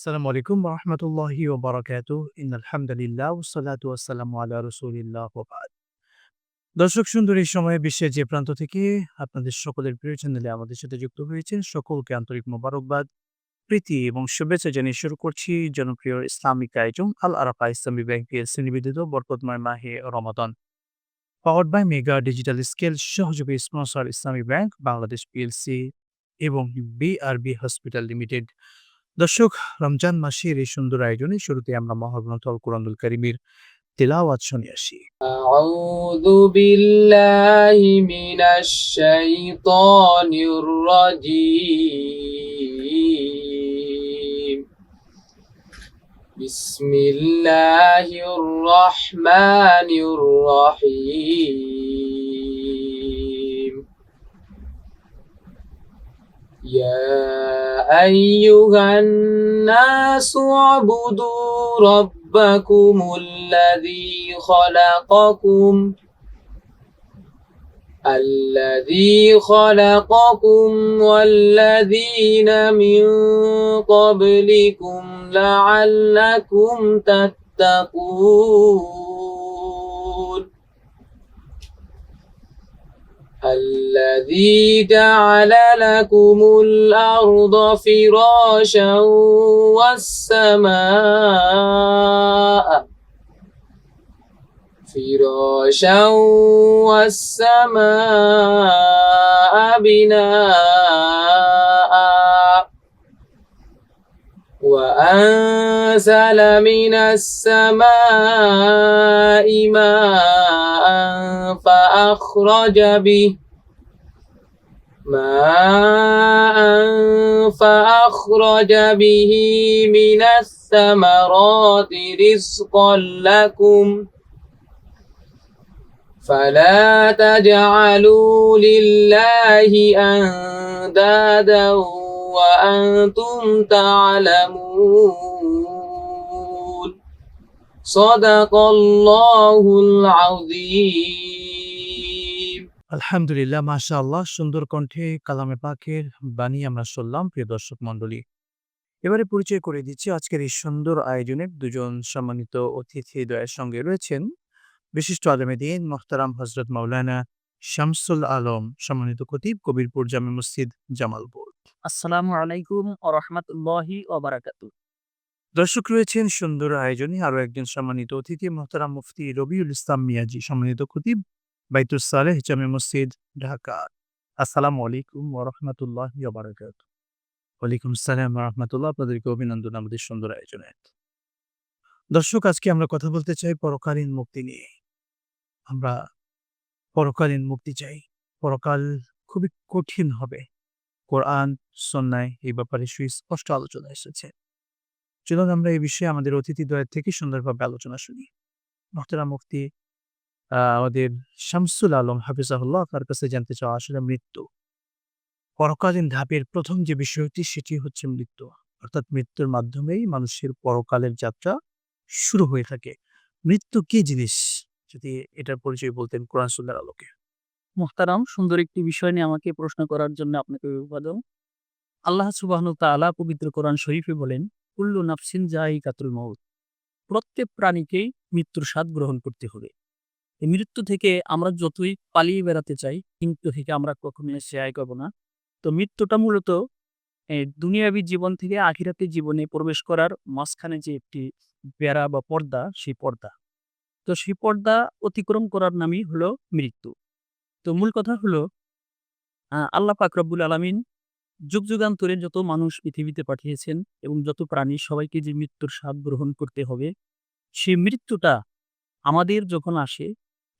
আসসালামু আলাইকুম রহমতুল্লাহি ও বারাকাত ইন আলহামদুলিল্লাহ সালাতু আসসালামু আলা রসুলিল্লাহ দর্শক, সুন্দর এই সময়ে বিশ্বের যে প্রান্ত থেকে আপনাদের সকলের প্রিয় চ্যানেলে আমাদের সাথে যুক্ত হয়েছেন সকলকে আন্তরিক মোবারকবাদ, প্রীতি এবং শুভেচ্ছা জানিয়ে শুরু করছি জনপ্রিয় ইসলামিক আয়োজন আল আরাফা ইসলামী ব্যাংক পিএলসি নিবেদিত বরকতময় মাহে রমাদান। Powered by mega digital scale সহযোগী sponsor Islami bank, Bangladesh PLC এবং বিআরবি হসপিটাল লিমিটেড দর্শক, রমজান মাসের এই সুন্দর আয়োজনে শুরুতে আমরা মহাগ্রন্থ আল কোরআনুল করিমের তেলাওয়াত শুনে আসি। আউযু বিল্লাহি মিনাশ শাইতানির রাজীম। বিসমিল্লাহির রহমানির রহিম। يا أيها الناس اعبدوا ربكم الذي خلقكم الذي خلقكم والذين من قبلكم لعلكم تتقون. الذي جعل لكم الأرض فراشا والسماء فراشا والسماء بناء وأنزل من السماء ماء فأخرج به ماء فأخرج به من الثمرات رزقا لكم فلا تجعلوا لله أندادا وأنتم تعلمون صدق الله العظيم আলহামদুলিল্লাহ মাশা আল্লাহ সুন্দর কণ্ঠে কালামে পাকের বাণী আমরা শুনলাম প্রিয় দর্শক মণ্ডলী এবারে পরিচয় করে দিচ্ছি আজকের এই সুন্দর আয়োজনের দুজন সম্মানিত অতিথি দয়ের সঙ্গে রয়েছেন বিশিষ্ট আলমে দিন মোহতারাম হজরত মাওলানা শামসুল আলম সম্মানিত খতিব কবিরপুর জামে মসজিদ জামালপুর আসসালামু আলাইকুম ও রহমতুল্লাহি ওবারাকাতু দর্শক রয়েছেন সুন্দর আয়োজনে আরও একজন সম্মানিত অতিথি, মোহতারাম মুফতি রবিউল ইসলাম মিয়াজি, সম্মানিত খতিব বাইতুল সালেহ, জামে মসজিদ, ঢাকা। আসসালামু আলাইকুম ওয়া রাহমাতুল্লাহি ওয়া বারাকাতুহু ওয়ালাইকুম আসসালাম রাহমাতুল্লাহ, আপনাদেরকে অভিনন্দন আমাদের সুন্দর আয়োজনে। দর্শক, আজকে আমরা কথা বলতে চাই পরকালীন মুক্তি নিয়ে। আমরা পরকালীন মুক্তি চাই। পরকাল খুবই কঠিন হবে। কোরআন সন্ন্যায় এই ব্যাপারে সুস্পষ্ট আলোচনা এসেছে। চলুন আমরা এই বিষয়ে আমাদের অতিথি দ্বয়ের থেকে সুন্দরভাবে আলোচনা শুনি। মহতারা মুফতি আমাদের শামসুল আলম হাফিজাহুল্লাহ তার কাছে জানতে চাওয়া আসলে মৃত্যু। পরকালীন ধাপের প্রথম যে বিষয়টি, সেটি হচ্ছে মৃত্যু। অর্থাৎ মৃত্যুর মাধ্যমেই মানুষের পরকালের যাত্রা শুরু হয়ে থাকে। মৃত্যু কি জিনিস? যদি এটার পরিচয় বলতেন কোরআন সুন্নার আলোকে। মোহতারাম, সুন্দর একটি বিষয় নিয়ে আমাকে প্রশ্ন করার জন্য আপনাকে অভিবাদন। আল্লাহ সুবাহ তাআলা পবিত্র কোরআন শরীফে বলেন, কুল্লু নাফসিন জাহি কাতুল মৌত প্রত্যেক প্রাণীকেই মৃত্যুর স্বাদ গ্রহণ করতে হবে। এই মৃত্যু থেকে আমরা যতই পালিয়ে বেড়াতে চাই মৃত্যু থেকে আমরা কখনোই আয় করব না। তো মৃত্যুটা মূলত দুনিয়াবী জীবন থেকে আখিরাতের জীবনে প্রবেশ করার মাঝখানে যে একটি বেড়া বা পর্দা, সেই পর্দা। তো সেই পর্দা অতিক্রম করার নামই হলো মৃত্যু। তো মূল কথা হলো আল্লাহ পাক রব্বুল আলামিন যুগ যুগান্তরে যত মানুষ পৃথিবীতে পাঠিয়েছেন এবং যত প্রাণী সবাইকে যে মৃত্যুর স্বাদ গ্রহণ করতে হবে, সেই মৃত্যুটা আমাদের যখন আসে,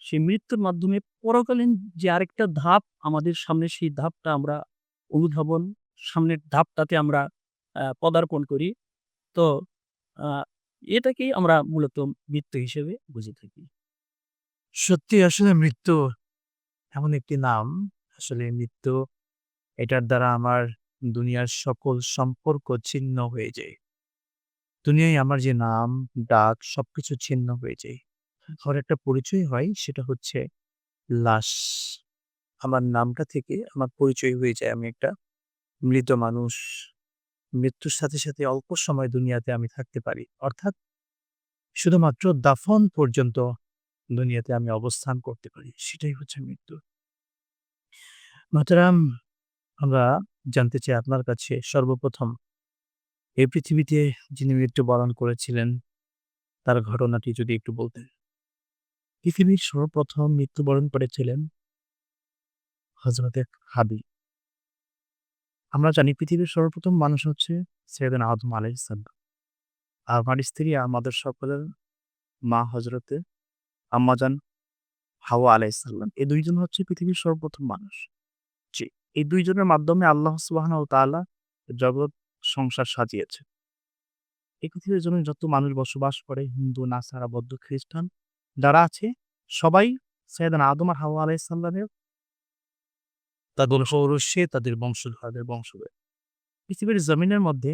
সেই মৃত্যুর মাধ্যমে পরকালীন যে আরেকটা ধাপ আমাদের সামনে, সেই ধাপটা আমরা অনুধাবন, সামনের ধাপটাতে আমরা পদার্পণ করি। তো এটাকেই আমরা মূলত মৃত্যু হিসেবে বুঝে থাকি। সত্যি আসলে মৃত্যু এমন একটি নাম, আসলে মৃত্যু এটার দ্বারা আমার দুনিয়ার সকল সম্পর্ক ছিন্ন হয়ে যায়। দুনিয়ায় আমার যে নাম, ডাক, সবকিছু ছিন্ন হয়ে যায়। আমার একটা পরিচয় হয়, সেটা হচ্ছে লাশ। আমার নামটা থেকে আমার পরিচয় হয়ে যায়, আমি একটা মৃত মানুষ। মৃত্যুর সাথে সাথে অল্প সময় দুনিয়াতে আমি থাকতে পারি। অর্থাৎ শুধুমাত্র দাফন পর্যন্ত দুনিয়াতে আমি অবস্থান করতে পারি, সেটাই হচ্ছে মৃত্যু। মাতারাম, আমরা জানতে চাই আপনার কাছে সর্বপ্রথম, এই পৃথিবীতে যিনি মৃত্যুবরণ করেছিলেন, তার ঘটনাটি যদি একটু বলতেন। পৃথিবীর সর্বপ্রথম মৃত্যুবরণ করেছিলেন হজরতে হাবি। আমরা জানি পৃথিবীর সর্বপ্রথম মানুষ হচ্ছে সৈয়দান আদম আলাইসাল্লাম আর আমার স্ত্রী আমাদের সকলের মা হজরতে আম্মাজান হাওয়া আলাইসাল্লাম এই দুইজন হচ্ছে পৃথিবীর সর্বপ্রথম মানুষ। জি এই দুইজনের মাধ্যমে আল্লাহ সুবাহান ও তাআলা জগৎ সংসার সাজিয়েছে। এই পৃথিবীর জন্য যত মানুষ বসবাস করে হিন্দু নাসারা বৌদ্ধ খ্রিস্টান যারা আছে সবাই সৈয়দান আদম আর হাওয়া আলাইসাল্লামের তাদের সৌরস্যে তাদের বংশধরদের বংশধর। পৃথিবীর জমিনের মধ্যে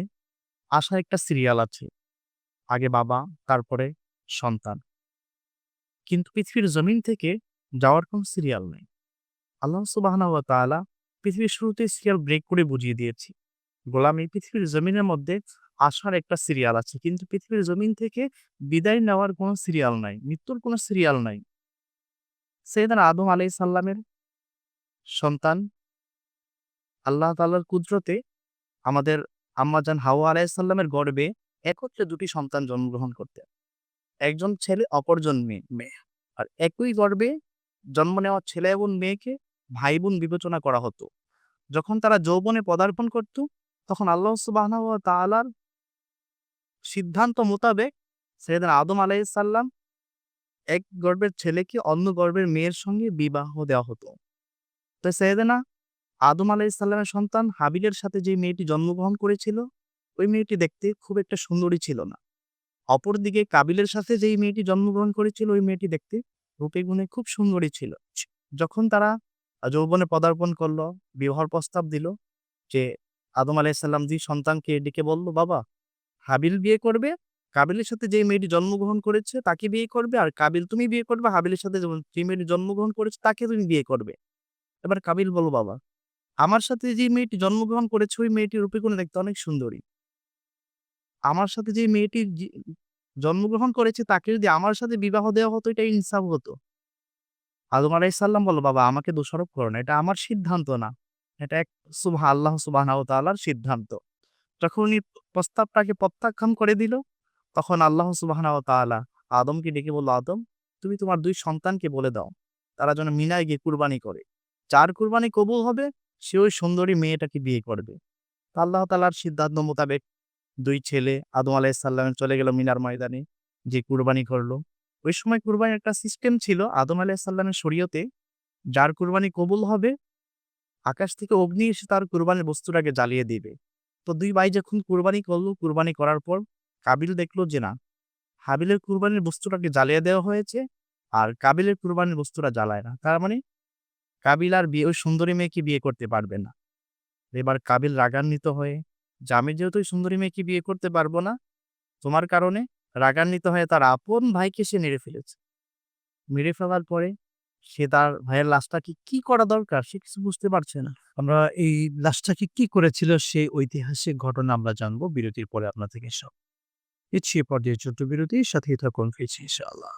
আসার একটা সিরিয়াল আছে। আগে বাবা তারপরে সন্তান। কিন্তু পৃথিবীর জমিন থেকে যাওয়ার কোন সিরিয়াল নেই। আল্লাহ সুবাহানা ওয়া তাআলা পৃথিবীর শুরুতে সিরিয়াল ব্রেক করে বুঝিয়ে দিয়েছি। গোলাম পৃথিবীর জমিনের মধ্যে আসার একটা সিরিয়াল আছে, কিন্তু পৃথিবীর জমিন থেকে বিদায় নেওয়ার কোনো সিরিয়াল নাই, মৃত্যুর কোনো সিরিয়াল নাই। সৈয়দান আদম আলাই সাল্লামের সন্তান, আল্লাহ তাআলার কুদরতে আমাদের আম্মাজান হাওয়া আলাইসাল্লামের গর্বে একত্রে দুটি সন্তান জন্মগ্রহণ করতে একজন ছেলে অপরজন মেয়ে। মেয়ে। আর একই গর্ভে জন্ম নেওয়া ছেলে এবং মেয়েকে ভাই বোন বিবেচনা করা হতো। যখন তারা যৌবনে পদার্পণ করত তখন আল্লাহ সুবাহ তাআলার সিদ্ধান্ত মোতাবেক সৈয়দান আদম আলাইসাল্লাম এক গর্বের ছেলেকে অন্য গর্বের মেয়ের সঙ্গে বিবাহ দেওয়া হতো। তো সৈয়দানা আদম আলাইসাল্লামের সন্তান হাবিলের সাথে যে মেয়েটি জন্মগ্রহণ করেছিল ওই মেয়েটি দেখতে খুব একটা সুন্দরী ছিল না। অপরদিকে কাবিলের সাথে যেই মেয়েটি জন্মগ্রহণ করেছিল, ওই মেয়েটি দেখতে রূপে গুণে খুব সুন্দরী ছিল। যখন তারা যৌবনে পদার্পণ করল, বিবাহর প্রস্তাব দিল যে, আদম আলাইসাল্লাম জি সন্তানকে ডেকে বলল, বাবা, হাবিল বিয়ে করবে, কাবিলের সাথে যে মেয়েটি জন্মগ্রহণ করেছে তাকে বিয়ে করবে, আর কাবিল তুমি বিয়ে করবে, হাবিলের সাথে যে মেয়েটি জন্মগ্রহণ করেছে তাকে তুমি বিয়ে করবে। এবার কাবিল বলো বাবা, আমার সাথে যে মেয়েটি জন্মগ্রহণ করেছে, ওই মেয়েটি রূপে গুণে দেখতে অনেক সুন্দরী। আমার সাথে যে মেয়েটি জন্মগ্রহণ করেছে, তাকে যদি আমার সাথে বিবাহ দেওয়া হতো, এটা ইনসাফ হতো। আদম আলাইসাল্লাম বলো বাবা, আমাকে দোষারোপ করো না, এটা আমার সিদ্ধান্ত না। এটা এক সুবাহ, আল্লাহ সুবাহ তাআলার সিদ্ধান্ত। যখন উনি প্রস্তাবটাকে প্রত্যাখ্যান করে দিল, তখন আল্লাহ সুবাহ আদমকে ডেকে বলল, আদম, তুমি তোমার দুই সন্তানকে বলে দাও, তারা যেন মিনায় গিয়ে কুরবানি করে। যার কুরবানি কবুল হবে, সে ওই সুন্দরী মেয়েটাকে বিয়ে করবে। আল্লাহ তালার সিদ্ধান্ত মোতাবেক দুই ছেলে আদম আলাইসাল্লাম চলে গেল মিনার ময়দানে যে কুরবানি করল। ওই সময় কুরবানির একটা সিস্টেম ছিল আদম আলাইসাল্লামের শরীয়তে, যার কুরবানি কবুল হবে, আকাশ থেকে অগ্নি এসে তার কুরবানির বস্তুটাকে জ্বালিয়ে দিবে। তো দুই ভাই যখন কুরবানি করল, কুরবানি করার পর কাবিল দেখল যে না, হাবিলের কুরবানির বস্তুটাকে জ্বালিয়ে দেওয়া হয়েছে আর কাবিলের কুরবানির বস্তুটা জ্বালায় না। তার মানে কাবিল আর বিয়ে, ওই সুন্দরী মেয়েকে বিয়ে করতে পারবে না। এবার কাবিল রাগান্বিত হয়ে যে আমি যেহেতু সুন্দরী মেয়েকে বিয়ে করতে পারব না, তোমার কারণে রাগান্বিত হয়ে তার আপন ভাইকে সে মেরে ফেলেছে। মেরে ফেলার পরে সে তার ভাইয়ের লাশটাকে কি করা দরকার সে কিছু বুঝতে পারছে না। আমরা এই লাশটাকে কি করেছিল সেই ঐতিহাসিক ঘটনা আমরা জানব বিরতির পরে আপনার থেকে সব। ইচ্ছে পর্যায়ে ছোট্ট বিরতি, সাথেই থাকুন ফিরছি ইনশাআল্লাহ।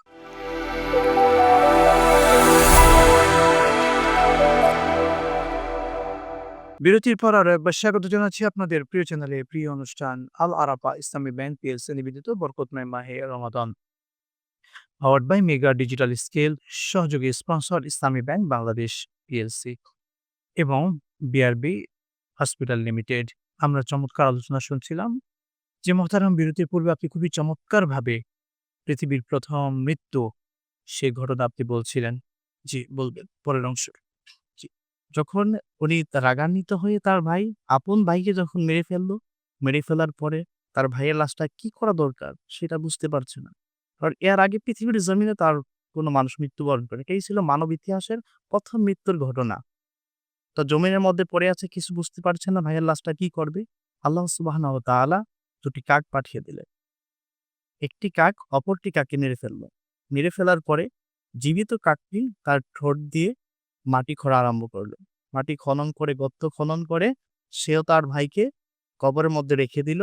বিরতির পর আরও একবার স্বাগত জানাচ্ছি আপনাদের প্রিয় চ্যানেলে, প্রিয় অনুষ্ঠান আল আরাফা, ইসলামী ব্যাংক পিএলসি নিবেদিত বরকতময় মাহে Ramadan. Powered by mega digital scale সহযোগী sponsor Islami bank Bangladesh PLC এবং বিআরবি হসপিটাল লিমিটেড আমরা চমৎকার আলোচনা শুনছিলাম যে মহতারাম বিরতির পূর্বে আপনি খুবই চমৎকারভাবে পৃথিবীর প্রথম মৃত্যু সে ঘটনা আপনি বলছিলেন। জি, বলবেন, পরের অংশ। যখন উনি রাগান্বিত হয়ে তার ভাই, আপন ভাইকে যখন মেরে ফেলল, মেরে ফেলার পরে তার ভাইয়ের লাশটা কি করা দরকার সেটা বুঝতে পারছে না। কারণ এর আগে পৃথিবীর জমিনে তার কোনো মানুষ মৃত্যুবরণ করে এটাই ছিল মানব ইতিহাসের প্রথম মৃত্যুর ঘটনা। তো জমিনের মধ্যে পড়ে আছে, কিছু বুঝতে পারছে না ভাইয়ের লাশটা কি করবে। আল্লাহ সুবাহ দুটি কাক পাঠিয়ে দিলেন। একটি কাক অপরটি কাকে মেরে ফেলল? মেরে ফেলার পরে জীবিত কাকটি তার ঠোঁট দিয়ে মাটি খোঁড়া আরম্ভ করল। মাটি খনন করে, গর্ত খনন করে সেও তার ভাইকে কবরের মধ্যে রেখে দিল।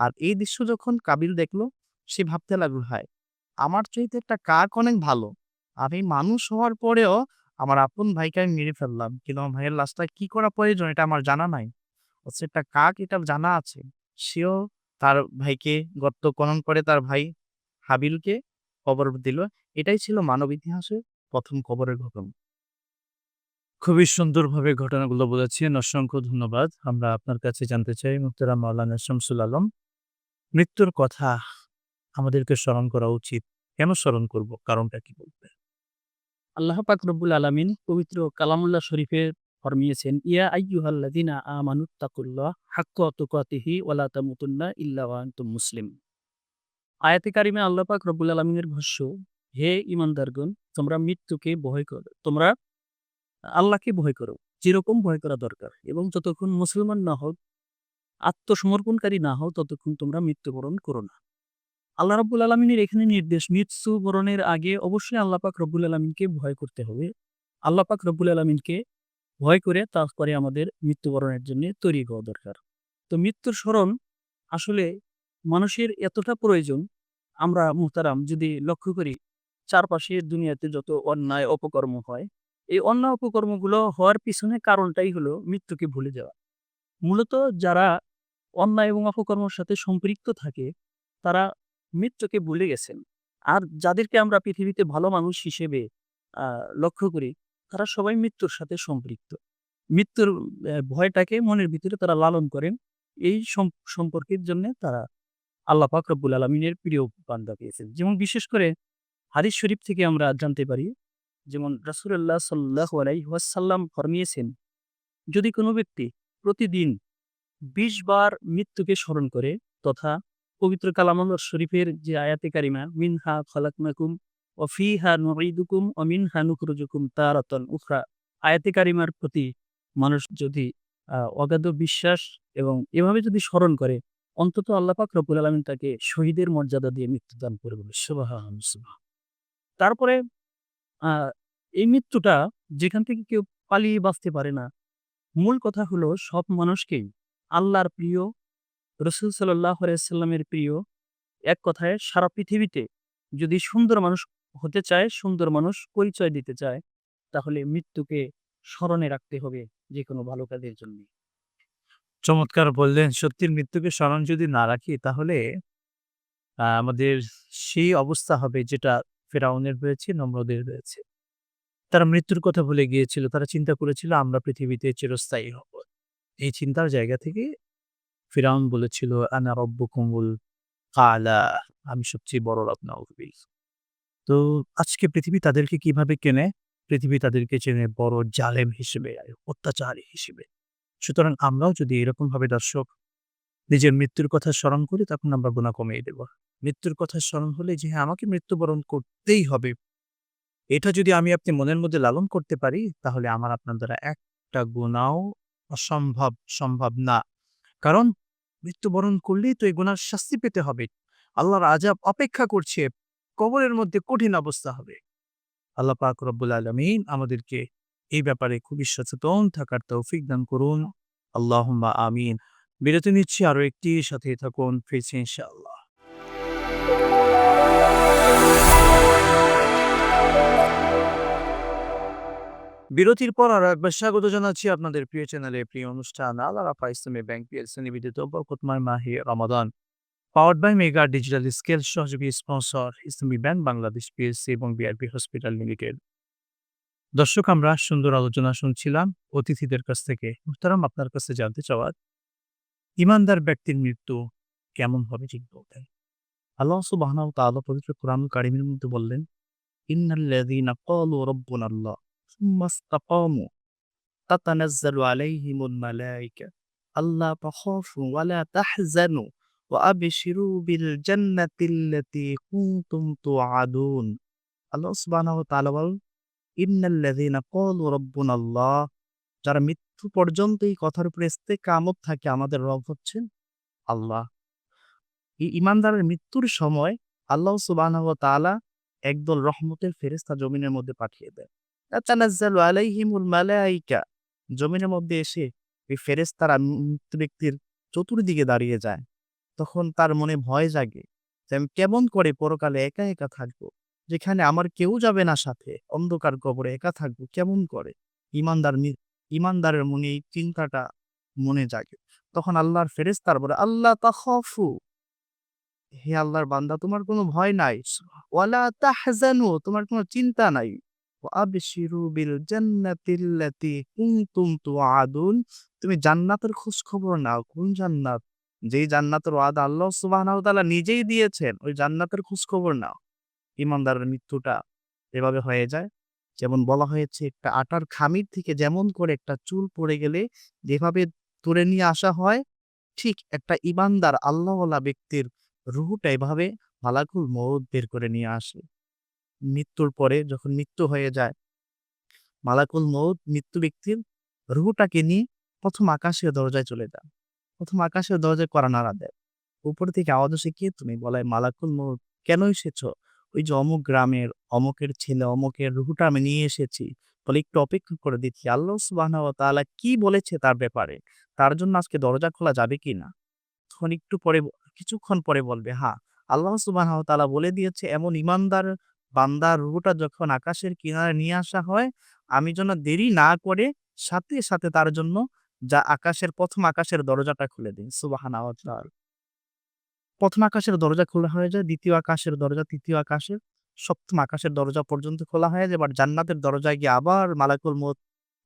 আর এই দৃশ্য যখন কাবিল দেখল, সে ভাবতে লাগল, হায়, আমার চাইতে একটা কাক অনেক ভালো। আমি মানুষ হওয়ার পরেও আমার আপন ভাইকে আমি মেরে ফেললাম। কিন্তু আমার ভাইয়ের লাশটা কি করা প্রয়োজন, এটা আমার জানা নাই। হচ্ছে একটা কাক, এটা জানা আছে। সেও তার ভাইকে গর্ত খনন করে তার ভাই হাবিলকে কবর দিল। এটাই ছিল মানব ইতিহাসে প্রথম কবরের ঘটনা। খুবই সুন্দরভাবে ঘটনাগুলো বলেছেন। অসংখ্য ধন্যবাদ। আমরা আপনার কাছে জানতে চাই, মুক্তারা মাওলানা শামসুল আলম, মৃত্যুর কথা আমাদেরকে স্মরণ করা উচিত। কেন স্মরণ করব? কারণটা কি বলবে আল্লাহ পাক রব্বুল আলামিন পবিত্র কালামুল্লাহ শরীফে ফরমিয়েছেন, ইয়া আইয়ুহাল্লাযিনা আমানুত্তাকুল্লাহ হাক্কা তুকাতিহি ওয়ালা তামুতুন্না ইল্লা ওয়া আনতুম মুসলিম। আয়াতে কারিমে আল্লাহ পাক রব্বুল আলামিনের ভাষ্য হে ইমানদারগণ তোমরা মৃত্যুকে ভয় করো, তোমরা আল্লাহকে ভয় করো, যেরকম ভয় করা দরকার। এবং যতক্ষণ মুসলমান না হোক আত্মসমর্পণকারী না হও, ততক্ষণ তোমরা মৃত্যুবরণ করো না। আল্লাহ রাব্বুল আলমিনের এখানে নির্দেশ, মৃত্যুবরণের আগে অবশ্যই আল্লাহ পাক রব্বুল আলমিনকে ভয় করতে হবে। আল্লাহ পাক রব্বুল আলমিনকে ভয় করে তারপরে আমাদের মৃত্যুবরণের জন্য তৈরি হওয়া দরকার। তো মৃত্যুর স্মরণ আসলে মানুষের এতটা প্রয়োজন, আমরা, মুহতারাম, যদি লক্ষ্য করি চারপাশের দুনিয়াতে যত অন্যায়, অপকর্ম হয় এই অন্য অপকর্মগুলো হওয়ার পিছনে কারণটাই হলো মৃত্যুকে ভুলে যাওয়া। মূলত যারা অন্যায় এবং অপকর্মের সাথে সম্পৃক্ত থাকে, তারা মৃত্যুকে ভুলে গেছেন। আর যাদেরকে আমরা পৃথিবীতে ভালো মানুষ হিসেবে লক্ষ্য করি, তারা সবাই মৃত্যুর সাথে সম্পৃক্ত। মৃত্যুর ভয়টাকে মনের ভিতরে তারা লালন করেন। এই সম্পর্কের জন্য তারা আল্লাহ পাক রব্বুল আলমিনের প্রিয় বান্দা পেয়েছেন। যেমন বিশেষ করে হাদিস শরীফ থেকে আমরা জানতে পারি যেমন রাসুল্লাহ সাল্লাহ আলাইসাল্লাম ফরমিয়েছেন, যদি কোনো ব্যক্তি প্রতিদিন বিশ বার মৃত্যুকে স্মরণ করে তথা পবিত্র কালামুল্লাহ শরীফের যে আয়াতে কারিমা, মিনহা খলাকনাকুম ও ফিহা নুঈদুকুম ও মিনহা নুখরুজুকুম তারাতন উখরা, আয়াতে কারিমার প্রতি মানুষ যদি অগাধ বিশ্বাস এবং এভাবে যদি স্মরণ করে, অন্তত আল্লাহ পাক রব্বুল আলমিন তাকে শহীদের মর্যাদা দিয়ে মৃত্যুদান করে বলে সুবহান সুবহান। তারপরে এই মৃত্যুটা যেখান থেকে কেউ পালিয়ে বাঁচতে পারে না। মূল কথা হলো সব মানুষকেই আল্লাহর প্রিয়, রসুল সাল্লাহ সাল্লামের প্রিয়। এক কথায় সারা পৃথিবীতে যদি সুন্দর মানুষ হতে চায়, সুন্দর মানুষ পরিচয় দিতে চায়, তাহলে মৃত্যুকে স্মরণে রাখতে হবে যে কোনো ভালো কাজের জন্য চমৎকার বললেন, সত্যির মৃত্যুকে স্মরণ যদি না রাখি, তাহলে আমাদের সেই অবস্থা হবে যেটা ফেরাউনের হয়েছে, নম্রদের হয়েছে। তারা মৃত্যুর কথা ভুলে গিয়েছিল, তারা চিন্তা করেছিল, আমরা পৃথিবীতে চিরস্থায়ী হব। এই চিন্তার জায়গা থেকে ফিরাউন বলেছিল, আনা রব্বুকুমুল কালা আমি সবচেয়ে বড় রব নাউজুবিল তো আজকে পৃথিবী তাদেরকে কীভাবে কেনে? পৃথিবী তাদেরকে চেনে বড় জালেম হিসেবে, অত্যাচারী হিসেবে। সুতরাং আমরাও যদি এরকম ভাবে দর্শক, নিজের মৃত্যুর কথা স্মরণ করি, তখন আমরা গুণা কমিয়ে দেব। মৃত্যুর কথা স্মরণ হলে যে হ্যাঁ আমাকে মৃত্যুবরণ করতেই হবে। এটা যদি আমি আপনি মনের মধ্যে লালন করতে পারি, তাহলে আমার আপনার দ্বারা একটা গুণাও অসম্ভব, সম্ভব না। কারণ মৃত্যুবরণ করলেই তো এই গুণার শাস্তি পেতে হবে। আল্লাহর আজাব অপেক্ষা করছে, কবরের মধ্যে কঠিন অবস্থা হবে। আল্লাহ পাক রব্বুল আলমিন আমাদেরকে এই ব্যাপারে খুবই সচেতন থাকার তৌফিক দান করুন। আল্লাহ আমিন। বিরতি নিচ্ছি আরও একটি সাথে থাকুন, ফিরছি ইনশাআল্লাহ। বিরতির পর আরও একবার স্বাগত জানাচ্ছি আপনাদের প্রিয় চ্যানেলে, প্রিয় অনুষ্ঠান আল আরাফা ইসলামী ব্যাংক পিএলসি নিবেদিত বরকতময় মাহি রমাদান। Power by mega digital scale সহযোগী sponsor, Islami bank Bangladesh PLC এবং বিআরপি হসপিটাল লিমিটেড দর্শক, আমরা সুন্দর আলোচনা শুনছিলাম অতিথিদের কাছ থেকে। মুহতারাম, আপনার কাছে জানতে চাওয়া ইমানদার ব্যক্তির মৃত্যু কেমন হবে ঠিক বলতেন? আল্লাহ সুবহানাহু ওয়া তাআলা পবিত্র কোরআন কারিমের মধ্যে বললেন সুম্মা ইসতাকামু তাতানাজ্জালু আলাইহিমুল মালায়েকা আল্লা তাখাফু ওয়া লা তাহজানু ওয়া আবশিরু বিল জান্নাতিল্লাতী কুনতুম তুআদুন আল্লাহ সুবহানাহু ওয়া তাআলা বলেন, ইন্নাল্লাযীনা ক্বালু রাব্বুনাল্লাহ যারা মৃত্যু পর্যন্ত এই কথার উপরে ইস্তেকামত থাকে আমাদের রব হচ্ছেন আল্লাহ। এই ইমানদারের মৃত্যুর সময় আল্লাহ তাআলা একদল রহমতের ফেরেশতা জমিনের মধ্যে পাঠিয়ে দেন। তাতানাজ্জালু আলাইহিমুল মালাইকা। জমিনের মধ্যে এসে এই ফেরেশতারা মৃত্যু ব্যক্তির চতুর্দিকে দাঁড়িয়ে যায়। তখন তার মনে ভয় জাগে যে, আমি কেমন করে পরকালে একা একা থাকব? যেখানে আমার কেউ যাবে না সাথে। অন্ধকার কবরে একা থাকব কেমন করে? ইমানদার ইমানদারের মনে এই চিন্তাটা মনে জাগে। তখন আল্লাহর ফেরেস্তার বলে আল্লাহ তাখফু। হে আল্লাহর বান্দা, তোমার কোনো ভয় নাই। ওয়ালা তাহজানু, তোমার কোনো চিন্তা নাই। তুমি জান্নাতের খোঁজ খবর নাও, কোন জান্নাত? যেই জান্নাতের ওয়াদা আল্লাহ তাআলা নিজেই দিয়েছেন, ওই জান্নাতের খোঁজ খবর নাও। ইমানদারের মৃত্যুটা এভাবে হয়ে যায়, যেমন বলা হয়েছে, একটা আটার খামির থেকে যেমন করে একটা চুল পড়ে গেলে যেভাবে তুলে নিয়ে আসা হয়, ঠিক একটা ইমানদার আল্লাহওয়ালা ব্যক্তির রুহুটা এভাবে মালাকুল মৌত বের করে নিয়ে আসে। মৃত্যুর পরে যখন মৃত্যু হয়ে যায়, মালাকুল মৌত মৃত্যু ব্যক্তির রুহুটাকে নিয়ে প্রথম আকাশের দরজায় চলে যায় প্রথম আকাশের দরজায় করা নাড়া দেয় উপর থেকে আওয়াজ আসে, কে তুমি? বলায় মালাকুল মৌত কেন এসেছ? ওই যে অমুক গ্রামের, অমুকের ছেলে, অমুকের রুহুটা আমি নিয়ে এসেছি। বলে, একটু অপেক্ষা করে দিচ্ছি আল্লাহ সুবহানাহু ওয়া তাআলা কি বলেছে তার ব্যাপারে? তার জন্য আজকে দরজা খোলা যাবে কি না? তখন একটু পরে কিছুক্ষণ পরে বলবে হ্যাঁ আল্লাহ ওয়া তাআলা বলে দিয়েছে, এমন ইমানদার বান্দার রুহুটা যখন আকাশের কিনারে নিয়ে আসা হয়, আমি যেন দেরি না করে সাথে সাথে তার জন্য যা আকাশের প্রথম আকাশের দরজাটা খুলে ওয়া তাআলা। প্রথম আকাশের দরজা খোলা হয়ে যায়, দ্বিতীয় আকাশের দরজা, তৃতীয় আকাশের, সপ্তম আকাশের দরজা পর্যন্ত খোলা হয়ে যায়, এবার জান্নাতের দরজায় গিয়ে আবার মালাকুল মৌত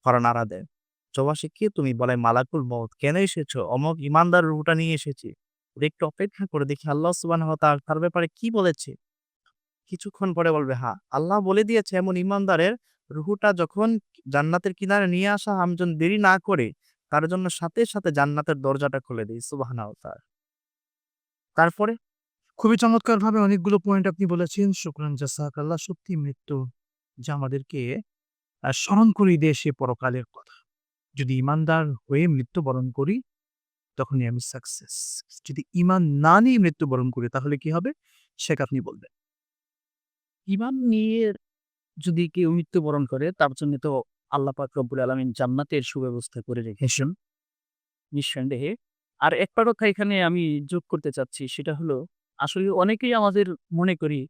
করা নাড়া দেয়। জবাসে কে তুমি? বলে, মালাকুল মৌত কেন এসেছ? অমক ইমানদার রুটা নিয়ে এসেছি। একটু অপেক্ষা করে দেখি আল্লাহ ওয়া তার ব্যাপারে কি বলেছে। কিছুক্ষণ পরে বলবে হ্যাঁ আল্লাহ বলে দিয়েছে এমন ইমানদারের রুহুটা যখন জান্নাতের কিনারে নিয়ে আসা আমি যেন দেরি না করে, তার জন্য সাথে সাথে জান্নাতের দরজাটা খুলে দিই সুবহানাহু ওয়া তাআলা। তারপরে খুবই চমৎকার ভাবে অনেকগুলো পয়েন্ট আপনি বলেছেন, শুক্রান জাসাক সত্যি মৃত্যু যা আমাদেরকে স্মরণ করিয়ে দেয় সে পরকালের কথা। যদি ইমানদার হয়ে মৃত্যুবরণ করি, তখনই আমি সাকসেস যদি ইমান না নিয়ে মৃত্যুবরণ করি, তাহলে কি হবে? শেখ আপনি বলবেন। ইমান নিয়ে যদি কেউ মৃত্যুবরণ করে, তার জন্য তো আল্লাহ পাক রব্বুল আলমিন জান্নাতের সুব্যবস্থা করে রেখেছেন নিঃসন্দেহে আর একটা কথা এখানে আমি যোগ করতে চাচ্ছি, সেটা হলো, আসলে অনেকেই আমাদের মনে করি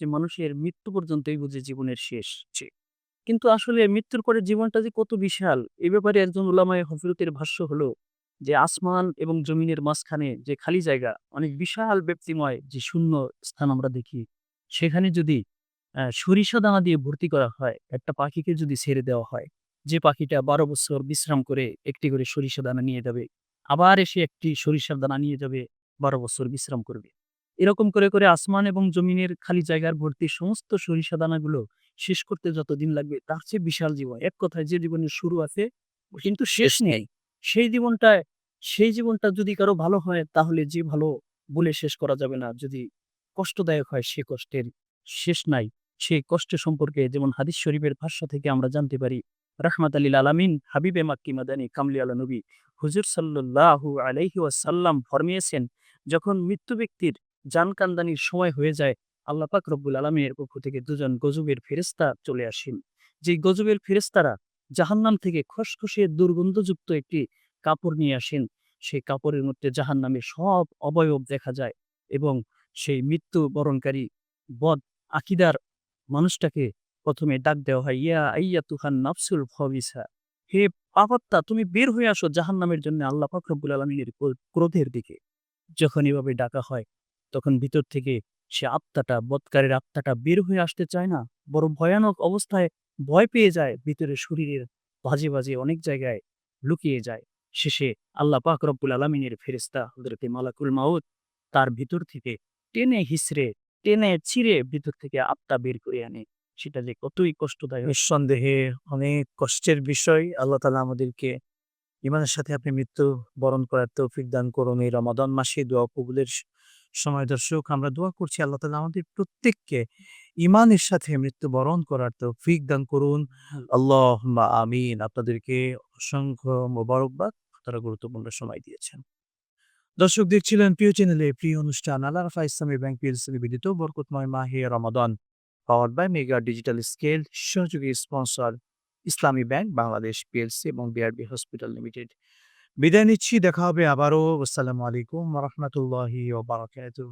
যে মানুষের মৃত্যু পর্যন্তই বুঝে জীবনের শেষ। কিন্তু আসলে মৃত্যুর পরে জীবনটা যে কত বিশাল, এ ব্যাপারে একজন উলামায়ে হফিরতের ভাষ্য হলো যে আসমান এবং জমিনের মাঝখানে যে খালি জায়গা, অনেক বিশাল ব্যক্তিময় যে শূন্য স্থান আমরা দেখি, সেখানে যদি আহ, সরিষা দানা দিয়ে ভর্তি করা হয়। একটা পাখিকে যদি ছেড়ে দেওয়া হয় যে পাখিটা বারো বছর বিশ্রাম করে একটি করে সরিষা দানা নিয়ে যাবে আবার এসে একটি সরিষার দানা নিয়ে যাবে বারো বছর বিশ্রাম করবে। এরকম করে করে আসমান এবং জমিনের খালি জায়গার ভর্তি সমস্ত সরিষা দানাগুলো শেষ করতে যত দিন লাগবে তার চেয়ে বিশাল জীবন। এক কথায় যে জীবনের শুরু আছে কিন্তু শেষ নেই। সেই জীবনটা সেই জীবনটা যদি কারও ভালো হয় তাহলে যে ভালো বলে শেষ করা যাবে না। যদি কষ্টদায়ক হয় সে কষ্টের শেষ নাই। সেই কষ্ট সম্পর্কে যেমন হাদিস শরীফের ভাষ্য থেকে আমরা জানতে পারি, রাহমাত আলীল আলামিন, হাবিবে মাক্কি মাদানী কামলি আলা নবী। হুজুর সাল্লাল্লাহু আলাইহি ওয়াসাল্লাম ফরমিয়েছেন, যখন মৃত্যু ব্যক্তির জান কান্দানির সময় হয়ে যায়, আল্লাহ পাক রব্বুল আলমীর পক্ষ থেকে দুজন গজবের ফেরেস্তা চলে আসেন। যে গজবের ফেরেস্তারা জাহান্নাম থেকে খসখসে দুর্গন্ধযুক্ত একটি কাপড় নিয়ে আসেন। সেই কাপড়ের মধ্যে জাহান্নামের সব অবয়ব দেখা যায় এবং সেই মৃত্যু বরণকারী বদ আকিদার মানুষটাকে প্রথমে ডাক দেওয়া হয়, ইয়া আইয়া তুহান নাফসুল ফবিসা হে পাপাত্তা তুমি বের হয়ে আসো জাহান্নামের জন্য আল্লাহ পাক রব্বুল আলমীর ক্রোধের দিকে। যখন এভাবে ডাকা হয়, তখন ভিতর থেকে সে আত্মাটা, বৎকারের আত্মাটা বের হয়ে আসতে চায় না। বড় ভয়ানক অবস্থায় ভয় পেয়ে যায় ভিতরে শরীরের বাজে বাজে অনেক জায়গায় লুকিয়ে যায়। শেষে আল্লাহ পাক রব্বুল আলমিনের ফেরিস্তা হজরতে মালাকুল মাউদ তার ভিতর থেকে টেনে হিসড়ে টেনে ছিঁড়ে ভিতর থেকে আত্মা বের করে আনে। সেটা যে কতই কষ্টদায়ক। নিঃসন্দেহে অনেক কষ্টের বিষয়। আল্লাহ তালা আমাদেরকে ইমানের সাথে আপনি মৃত্যু বরণ করার তৌফিক দান করুন। এই রমাদান মাসে দোয়া কবুলের সময় দর্শক, আমরা দোয়া করছি আল্লাহ তালা আমাদের প্রত্যেককে ইমানের সাথে মৃত্যু বরণ করার তৌফিক দান করুন। আল্লাহ আমিন। আপনাদেরকে অসংখ্য মোবারকবাদ। তারা গুরুত্বপূর্ণ সময় দিয়েছেন। দর্শক দেখছিলেন প্রিয় চ্যানেলে প্রিয় অনুষ্ঠান আল্লাহ রাফা ইসলামী ব্যাংক পিএলসি নিবেদিত বরকতময় মাহে রমাদান power by mega digital scale সহযোগী sponsor Islami bank, Bangladesh PLC এবং বিআরবি হসপিটাল লিমিটেড বিদায় নিচ্ছি, দেখা হবে আবারও। আসসালামু আলাইকুম রহমতুল্লাহি ও বারাকাতুহ।